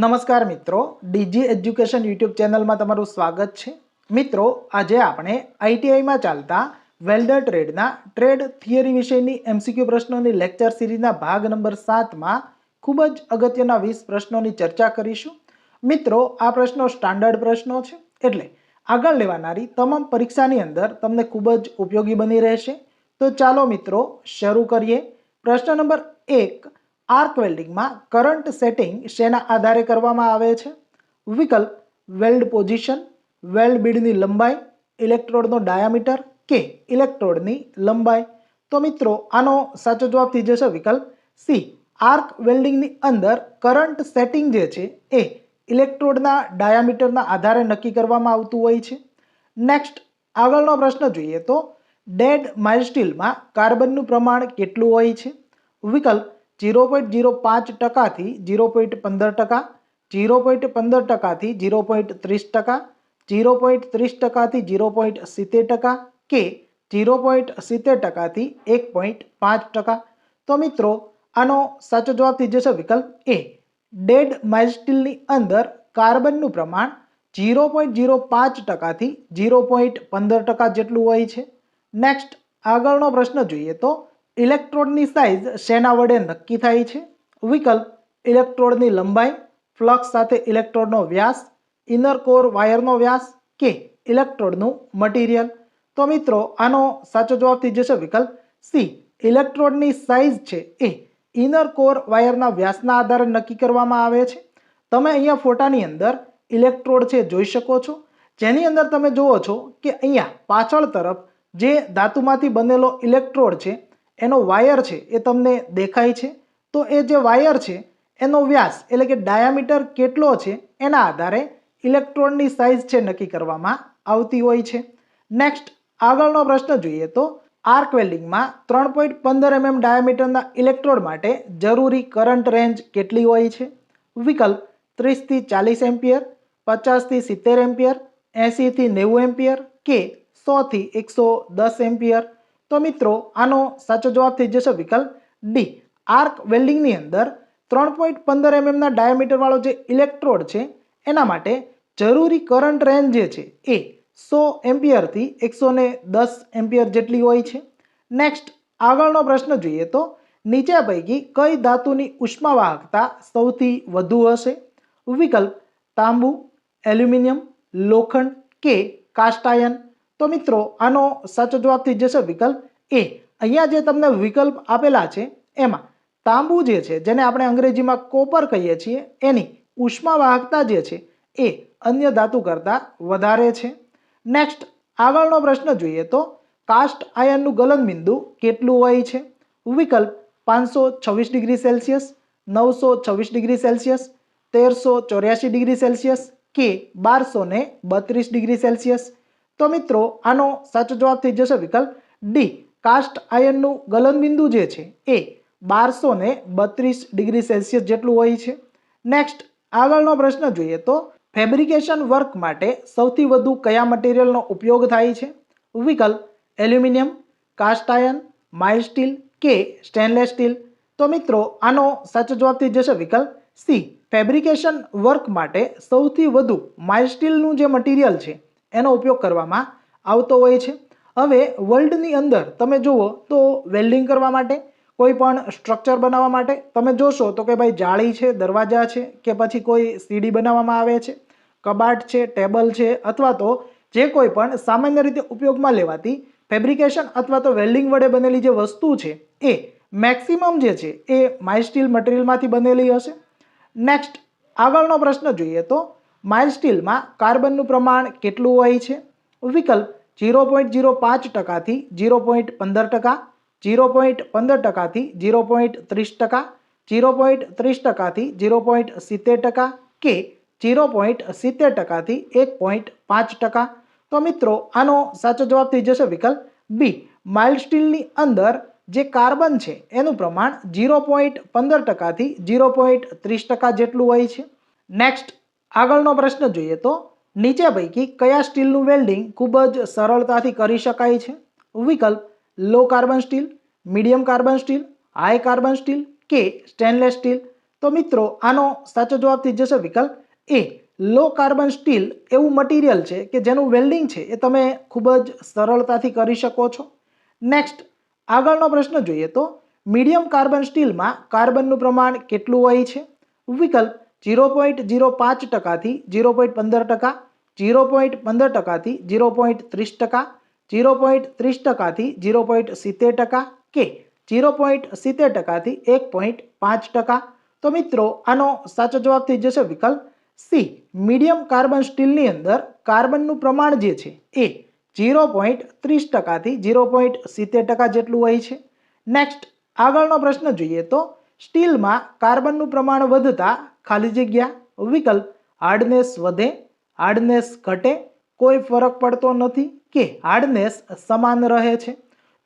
નમસ્કાર મિત્રો, DG education YouTube ચેનલમાં તમારું સ્વાગત છે. મિત્રો, આજે આપણે આઈટીઆઈમાં ચાલતા વેલ્ડર ટ્રેડના ટ્રેડ થિયરી વિષયની એમસીક્યુ પ્રશ્નોની લેક્ચર સિરીઝના ભાગ નંબર સાતમાં ખૂબ જ અગત્યના વીસ પ્રશ્નોની ચર્ચા કરીશું. મિત્રો, આ પ્રશ્નો સ્ટાન્ડર્ડ પ્રશ્નો છે, એટલે આગળ લેવાનારી તમામ પરીક્ષાની અંદર તમને ખૂબ જ ઉપયોગી બની રહેશે. તો ચાલો મિત્રો, શરૂ કરીએ. પ્રશ્ન નંબર એક આર્ક વેલ્ડિંગમાં કરંટ સેટિંગ શેના આધારે કરવામાં આવે છે? વિકલ્પ, વેલ્ડ પોઝિશન, વેલ્ડ બીડની લંબાઈ, ઇલેક્ટ્રોડનો ડાયામીટર કે ઇલેક્ટ્રોડની લંબાઈ? તો મિત્રો, આનો સાચો જવાબ થઈ જશે વિકલ્પ સી. આર્ક વેલ્ડિંગની અંદર કરંટ સેટિંગ જે છે એ ઇલેક્ટ્રોડના ડાયામીટરના આધારે નક્કી કરવામાં આવતું હોય છે. નેક્સ્ટ, આગળનો પ્રશ્ન જોઈએ તો ડેડ માઇલસ્ટીલમાં કાર્બનનું પ્રમાણ કેટલું હોય છે? વિકલ્પ ઝીરો પોઈન્ટ ઝીરો પાંચ ટકાથી ઝીરો પોઈન્ટ પંદર ટકા, જીરો પોઈન્ટ પંદર ટકાથી ઝીરો પોઈન્ટ ત્રીસ ટકા, જીરો પોઈન્ટ ત્રીસ ટકાથી ઝીરો પોઈન્ટ સિત્તેર ટકા કે ઝીરો પોઈન્ટ સિત્તેર ટકાથી એક પોઈન્ટ પાંચ ટકા. તો મિત્રો, આનો સાચો જવાબ થઈ જશે વિકલ્પ એ. ડેડ માઇલસ્ટીલની અંદર કાર્બનનું પ્રમાણ જીરો પોઈન્ટ ઝીરો પાંચ ટકાથી ઝીરો પોઈન્ટ પંદર ટકા જેટલું હોય છે. નેક્સ્ટ, આગળનો પ્રશ્ન જોઈએ તો ઇલેક્ટ્રોડની સાઇઝ શેના વડે નક્કી થાય છે? વિકલ્પ, ઇલેક્ટ્રોડની લંબાઈ, ફ્લક્સ સાથે ઇલેક્ટ્રોડનો વ્યાસ, ઇનર કોર વાયરનો વ્યાસ કે ઇલેક્ટ્રોડનું મટીરિયલ? તો મિત્રો, આનો સાચો જવાબ થઈ જશે વિકલ્પ સી. ઇલેક્ટ્રોડની સાઇઝ છે એ ઇનર કોર વાયરના વ્યાસના આધારે નક્કી કરવામાં આવે છે. તમે અહીંયા ફોટાની અંદર ઇલેક્ટ્રોડ છે જોઈ શકો છો. જેની અંદર તમે જુઓ છો કે અહીંયા પાછળ તરફ જે ધાતુમાંથી બનેલો ઇલેક્ટ્રોડ છે એનો વાયર છે એ તમને દેખાય છે. તો એ જે વાયર છે, એનો વ્યાસ એટલે કે ડાયામીટર કેટલો છે, એના આધારે ઇલેક્ટ્રોનની સાઇઝ છે નક્કી કરવામાં આવતી હોય છે. નેક્સ્ટ આગળનો પ્રશ્ન જોઈએ તો આર્ક વેલ્ડિંગમાં ત્રણ પોઈન્ટ પંદર એમએમ ડાયામીટરના ઇલેક્ટ્રોડ માટે જરૂરી કરંટ રેન્જ કેટલી હોય છે? વિકલ્પ, ત્રીસથી ચાલીસ એમ્પિયર, પચાસથી સિત્તેર એમ્પિયર એંસીથી નેવું એમ્પિયર કે સોથી એકસો દસ એમ્પિયર? તો મિત્રો, આનો સાચો જવાબ થઈ જશે વિકલ્પ ડી આર્ક વેલ્ડિંગની અંદર ત્રણ પોઈન્ટ પંદર એમએમના ડાયામીટરવાળો જે ઇલેક્ટ્રોડ છે, એના માટે જરૂરી કરંટ રેન્જ જે છે, એ સો એમ્પિયરથી એકસો ને દસ એમ્પિયર જેટલી હોય છે. નેક્સ્ટ આગળનો પ્રશ્ન જોઈએ તો નીચે પૈકી કઈ ધાતુની ઉષ્માવાહકતા સૌથી વધુ હશે? વિકલ્પ તાંબુ, એલ્યુમિનિયમ, લોખંડ કે કાસ્ટાયન તો મિત્રો, આનો સાચો જવાબ થઈ જશે વિકલ્પ એ. અહીંયા જે તમને વિકલ્પ આપેલા છે, એમાં તાંબુ જે છે, જેને આપણે અંગ્રેજીમાં કોપર કહીએ છીએ, એની ઉષ્માવાહકતા જે છે, એ અન્ય ધાતુ કરતાં વધારે છે. નેક્સ્ટ આગળનો પ્રશ્ન જોઈએ તો કાસ્ટ આયનનું ગલનબિંદુ કેટલું હોય છે? વિકલ્પ, પાંચસો છવ્વીસ ડિગ્રી સેલ્સિયસ, નવસો છવ્વીસ ડિગ્રી સેલ્સિયસ, તેરસો ચોર્યાસી ડિગ્રી સેલ્સિયસ કે બારસો બત્રીસ ડિગ્રી સેલ્સિયસ? તો મિત્રો, આનો સાચો જવાબ થઈ જશે વિકલ્પ ડી કાસ્ટ આયનનું ગલનબિંદુ જે છે એ બારસો ને બત્રીસ ડિગ્રી સેલ્સિયસ જેટલું હોય છે. નેક્સ્ટ આગળનો પ્રશ્ન જોઈએ તો ફેબ્રિકેશન વર્ક માટે સૌથી વધુ કયા મટીરિયલનો ઉપયોગ થાય છે? વિકલ્પ aluminium cast iron mild steel કે સ્ટેનલેસ સ્ટીલ તો મિત્રો, આનો સાચો જવાબ થઈ જશે વિકલ્પ સી ફેબ્રિકેશન વર્ક માટે સૌથી વધુ માઇલ સ્ટીલનું જે મટીરિયલ છે એનો ઉપયોગ કરવામાં આવતો હોય છે. હવે વર્લ્ડની અંદર તમે જુઓ તો વેલ્ડિંગ કરવા માટે, કોઈ પણ સ્ટ્રક્ચર બનાવવા માટે, તમે જોશો તો કે ભાઈ જાળી છે, દરવાજા છે કે પછી કોઈ સીડી બનાવવામાં આવે છે, કબાટ છે, ટેબલ છે અથવા તો જે કોઈ પણ સામાન્ય રીતે ઉપયોગમાં લેવાતી ફેબ્રિકેશન અથવા તો વેલ્ડિંગ વડે બનેલી જે વસ્તુ છે એ મેક્સિમમ જે છે એ માઇલ સ્ટીલ મટીરિયલમાંથી બનેલી હશે. નેક્સ્ટ, આગળનો પ્રશ્ન જોઈએ તો માઇલ સ્ટીલમાં કાર્બનનું પ્રમાણ કેટલું હોય છે? વિકલ્પ ઝીરો પોઈન્ટ ઝીરો પાંચ ટકાથી ઝીરો પોઈન્ટ પંદર ટકા, ઝીરો પોઈન્ટ પંદર ટકાથી ઝીરો પોઈન્ટ ત્રીસ ટકા, ઝીરો પોઈન્ટ ત્રીસ ટકાથી ઝીરો પોઈન્ટ સિત્તેર ટકા કે ઝીરો પોઈન્ટ સિત્તેર ટકાથી એક પોઈન્ટ પાંચ ટકા. તો મિત્રો, આનો સાચો જવાબ થઈ જશે વિકલ્પ બી. માઇલ્ડ સ્ટીલની અંદર જે કાર્બન છે, એનું પ્રમાણ ઝીરો પોઈન્ટ પંદર ટકાથી ઝીરો પોઈન્ટ ત્રીસ ટકા જેટલું હોય છે. નેક્સ્ટ આગળનો પ્રશ્ન જોઈએ તો, નીચે પૈકી કયા સ્ટીલનું વેલ્ડિંગ ખૂબ જ સરળતાથી કરી શકાય છે? વિકલ્પ, low carbon steel, medium carbon steel, high carbon steel કે સ્ટેનલેસ સ્ટીલ? તો મિત્રો, આનો સાચો જવાબ થઈ જશે વિકલ્પ એ, લો કાર્બન સ્ટીલ એવું મટીરિયલ છે કે જેનું વેલ્ડિંગ છે એ તમે ખૂબ જ સરળતાથી કરી શકો છો. નેક્સ્ટ, આગળનો પ્રશ્ન જોઈએ તો, મીડિયમ કાર્બન સ્ટીલમાં કાર્બનનું પ્રમાણ કેટલું હોય છે? વિકલ્પ ઝીરો પોઈન્ટ ઝીરો પાંચ ટકાથી જીરો પોઈન્ટ પંદર ટકા જીરો પોઈન્ટ પંદર ટકાથી જીરો પોઈન્ટ ત્રીસ ટકા, ઝીરો પોઈન્ટ ત્રીસ ટકાથી જીરો પોઈન્ટ સિત્તેર ટકા કે જીરો પોઈન્ટ સિત્તેર ટકાથી એક પોઈન્ટ પાંચ ટકા. તો મિત્રો, આનો સાચો જવાબ થઈ જશે વિકલ્પ સી. મીડિયમ કાર્બન સ્ટીલની અંદર કાર્બનનું પ્રમાણ જે છે એ જીરો પોઈન્ટ ત્રીસ ટકાથી ઝીરો પોઈન્ટ સિત્તેર ટકા જેટલું હોય છે. નેક્સ્ટ આગળનો પ્રશ્ન જોઈએ તો સ્ટીલમાં કાર્બનનું પ્રમાણ વધતા ખાલી જગ્યા, વિકલ્પ હાર્ડનેસ વધે હાર્ડનેસ ઘટે, કોઈ ફરક પડતો નથી કે હાર્ડનેસ સમાન રહે છે.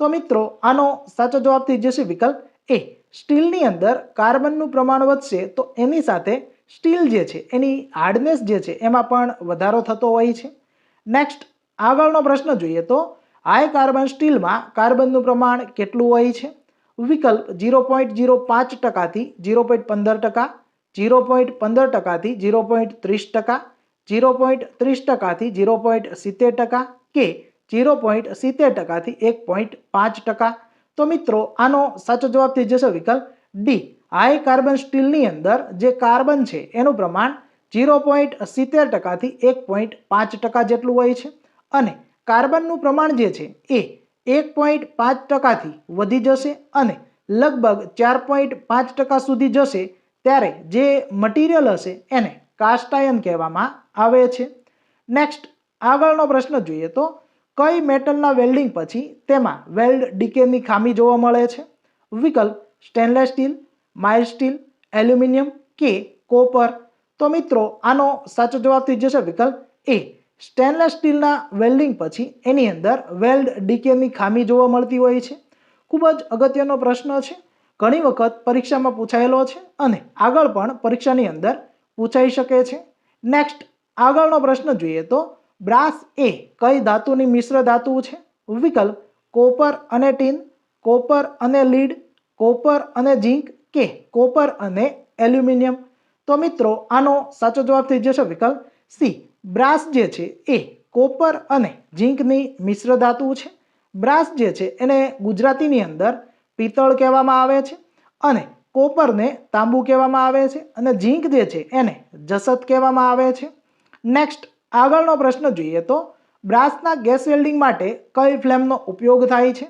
તો મિત્રો, આનો સાચો જવાબ થઈ જશે વિકલ્પ એ સ્ટીલની અંદર કાર્બનનું પ્રમાણ વધશે તો એની સાથે સ્ટીલ જે છે, એની હાર્ડનેસ જે છે, એમાં પણ વધારો થતો હોય છે. નેક્સ્ટ આગળનો પ્રશ્ન જોઈએ તો હાઈ કાર્બન સ્ટીલમાં કાર્બનનું પ્રમાણ કેટલું હોય છે? વિકલ્પ ઝીરો પોઈન્ટ ઝીરો પાંચ ટકાથી ઝીરો પોઈન્ટ પંદર ટકા ઝીરો પોઈન્ટ પંદર ટકાથી જીરો પોઈન્ટ ત્રીસ ટકા જીરો પોઈન્ટ ત્રીસ ટકાથી ઝીરો પોઈન્ટ સિત્તેર ટકા કે જીરો પોઈન્ટ સિત્તેર ટકાથી એક પોઈન્ટ પાંચ ટકા. તો મિત્રો, આનો સાચો જવાબ થઈ જશે વિકલ્પ ડી. હાઈ કાર્બન સ્ટીલની અંદર જે કાર્બન છે, એનું પ્રમાણ જીરો પોઈન્ટ સિત્તેર ટકાથી એક પોઈન્ટ પાંચ ટકા જેટલું હોય છે. અને કાર્બનનું પ્રમાણ જે છે, એ એક પોઈન્ટ પાંચ ટકાથી વધી જશે અને લગભગ ચાર પોઈન્ટ પાંચ ટકા સુધી જશે. ત્યારે જે મટીરિયલ હશે એને કાસ્ટાયન કહેવામાં આવે છે. નેક્સ્ટ આગળનો પ્રશ્ન જોઈએ તો કઈ મેટલના વેલ્ડિંગ પછી તેમાં વેલ્ડ ડીકેની ખામી જોવા મળે છે? વિકલ્પ stainless steel mild steel aluminium કે કોપર તો મિત્રો, આનો સાચો જવાબ થઈ જશે વિકલ્પ એ. સ્ટેનલેસ સ્ટીલના વેલ્ડિંગ પછી એની અંદર વેલ્ડ ડીકેની ખામી જોવા મળતી હોય છે. ખૂબ જ અગત્યનો પ્રશ્ન છે. ઘણી વખત પરીક્ષામાં પૂછાયેલો છે અને આગળ પણ પરીક્ષાની અંદર પૂછાઈ શકે છે. નેક્સ્ટ આગળનો પ્રશ્ન જોઈએ તો બ્રાસ એ કઈ ધાતુની મિશ્ર ધાતુ છે? વિકલ્પ, કોપર અને ટીન, કોપર અને લીડ, કોપર અને ઝીંક કે કોપર અને એલ્યુમિનિયમ? તો મિત્રો, આનો સાચો જવાબ થઈ જશે વિકલ્પ સી. બ્રાસ જે છે એ કોપર અને ઝીંકની મિશ્ર ધાતુ છે. બ્રાસ જે છે એને ગુજરાતીની અંદર પિત્તળ કહેવામાં આવે છે અને કોપરને તાંબુ કહેવામાં આવે છે અને ઝીંક જે છે એને જસત કહેવામાં આવે છે. નેક્સ્ટ આગળનો પ્રશ્ન જોઈએ તો બ્રાસના ગેસ વેલ્ડિંગ માટે કઈ ફ્લેમનો ઉપયોગ થાય છે?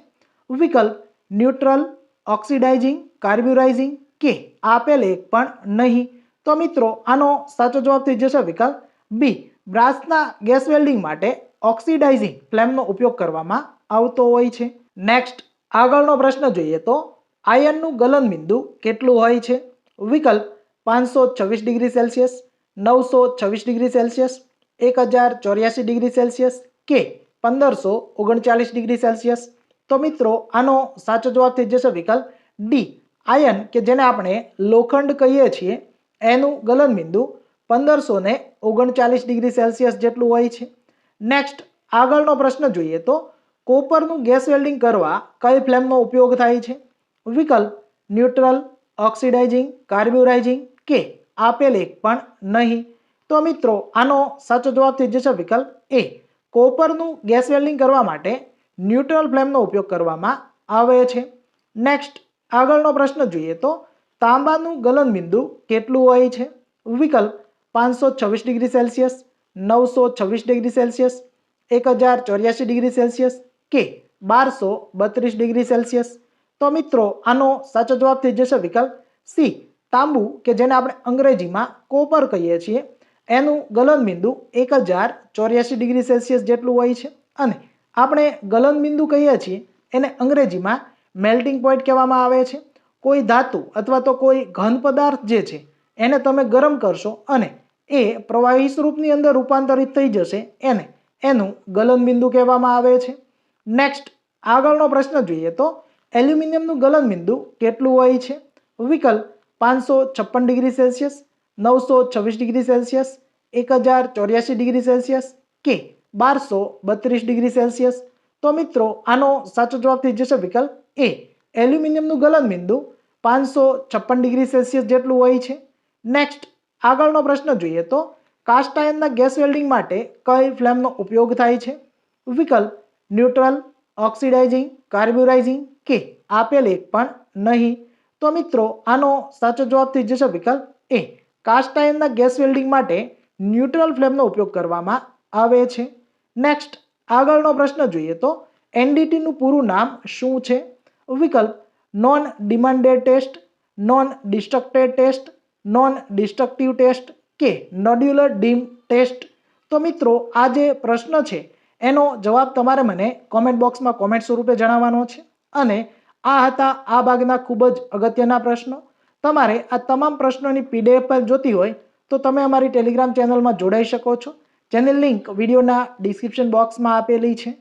વિકલ્પ ન્યુટ્રલ ઓક્સિડાઇઝિંગ કાર્બ્યુરાઇઝિંગ કે આપેલ એક પણ નહીં? તો મિત્રો, આનો સાચો જવાબ થઈ જશે વિકલ્પ બી બ્રાસના ગેસ વેલ્ડિંગ માટે ઓક્સિડાઇઝિંગ ફ્લેમનો ઉપયોગ કરવામાં આવતો હોય છે. નેક્સ્ટ આગળનો પ્રશ્ન જોઈએ તો આયનનું ગલન બિંદુ કેટલું હોય છે? વિકલ્પ પાંચસો છવ્વીસ ડિગ્રી સેલ્સિયસ, નવસો છવ્વીસ ડિગ્રી સેલ્સિયસ, એક હજાર ચોર્યાસી ડિગ્રી સેલ્સિયસ કે પંદરસો ઓગણચાલીસ ડિગ્રી સેલ્સિયસ? તો મિત્રો, આનો સાચો જવાબ થઈ જશે વિકલ્પ ડી. આયન કે જેને આપણે લોખંડ કહીએ છીએ, એનું ગલન બિંદુ પંદરસો ને ઓગણચાલીસ ડિગ્રી સેલ્સિયસ જેટલું હોય છે. નેક્સ્ટ, આગળનો પ્રશ્ન જોઈએ તો કોપરનું ગેસ વેલ્ડિંગ કરવા કઈ ફ્લેમનો ઉપયોગ થાય છે? વિકલ્પ, ન્યુટ્રલ, ઓક્સિડાઇઝિંગ, કાર્બ્યુરાઇઝિંગ કે આપેલ એક પણ નહીં. તો મિત્રો, આનો સાચો જવાબ થઈ જશે વિકલ્પ એ. કોપરનું ગેસ વેલ્ડિંગ કરવા માટે ન્યુટ્રલ ફ્લેમનો ઉપયોગ કરવામાં આવે છે. નેક્સ્ટ, આગળનો પ્રશ્ન જોઈએ તો તાંબાનું ગલન બિંદુ કેટલું હોય છે? વિકલ્પ, પાંચસો છવ્વીસ ડિગ્રી સેલ્સિયસ, નવસો છવ્વીસ ડિગ્રી સેલ્સિયસ, એક હજાર ચોર્યાસી ડિગ્રી સેલ્સિયસ કે બારસો બત્રીસ ડિગ્રી સેલ્સિયસ? તો મિત્રો, આનો સાચો જવાબ થઈ જશે વિકલ્પ સી, તાંબુ, કે જેને આપણે અંગ્રેજીમાં કોપર કહીએ છીએ. એનું ગલન બિંદુ એક હજાર ચોર્યાસી ડિગ્રી સેલ્સિયસ જેટલું હોય છે. અને આપણે ગલન બિંદુ કહીએ છીએ, એને અંગ્રેજીમાં મેલ્ટિંગ પોઈન્ટ કહેવામાં આવે છે. કોઈ ધાતુ અથવા તો કોઈ ઘન પદાર્થ જે છે, એને તમે ગરમ કરશો અને એ પ્રવાહી સ્વરૂપની અંદર રૂપાંતરિત થઈ જશે. એને એનું ગલનબિંદુ કહેવામાં આવે છે. નેક્સ્ટ આગળનો પ્રશ્ન જોઈએ તો, એલ્યુમિનિયમનું ગલન બિંદુ કેટલું હોય છે? વિકલ્પ, પાંચસો છપ્પન ડિગ્રી સેલ્સિયસ, નવસો છવ્વીસ ડિગ્રી સેલ્સિયસ, એક હજાર ચોર્યાસી ડિગ્રી સેલ્સિયસ કે બારસો બત્રીસ ડિગ્રી સેલ્સિયસ? તો મિત્રો, આનો સાચો જવાબ થઈ જશે વિકલ્પ એ એલ્યુમિનિયમનું ગલન બિંદુ પાંચસો છપ્પન ડિગ્રી સેલ્સિયસ જેટલું હોય છે. નેક્સ્ટ આગળનો પ્રશ્ન જોઈએ તો, કાસ્ટ આયનના ગેસ વેલ્ડિંગ માટે કઈ ફ્લેમનો ઉપયોગ થાય છે? વિકલ્પ ન્યુટ્રલ, ઓક્સિડાઇઝિંગ, કાર્બ્યુરાઇઝિંગ કે આપેલ એક પણ નહીં. તો મિત્રો, આનો સાચો જવાબ થઈ જશે વિકલ્પ એ. કાસ્ટ આયનના ગેસ વેલ્ડિંગ માટે ન્યુટ્રલ ફ્લેમનો ઉપયોગ કરવામાં આવે છે. નેક્સ્ટ આગળનો પ્રશ્ન જોઈએ તો એનડીટીનું પૂરું નામ શું છે? વિકલ્પ non demanded test non distracted test non destructive test કે નોડ્યુલર ડીમ ટેસ્ટ તો મિત્રો, આ જે પ્રશ્ન છે એનો જવાબ તમારે મને કોમેન્ટ બોક્સમાં કોમેન્ટ સ્વરૂપે જણાવવાનો છે. અને આ હતા આ ભાગના ખૂબ જ અગત્યના પ્રશ્નો. તમારે આ તમામ પ્રશ્નોની પીડીએફ પર જોતી હોય તો તમે અમારી ટેલિગ્રામ ચેનલમાં જોડાઈ શકો છો. ચેનલ લિંક વિડીયોના ડિસ્ક્રિપ્શન બોક્સમાં આપેલી છે.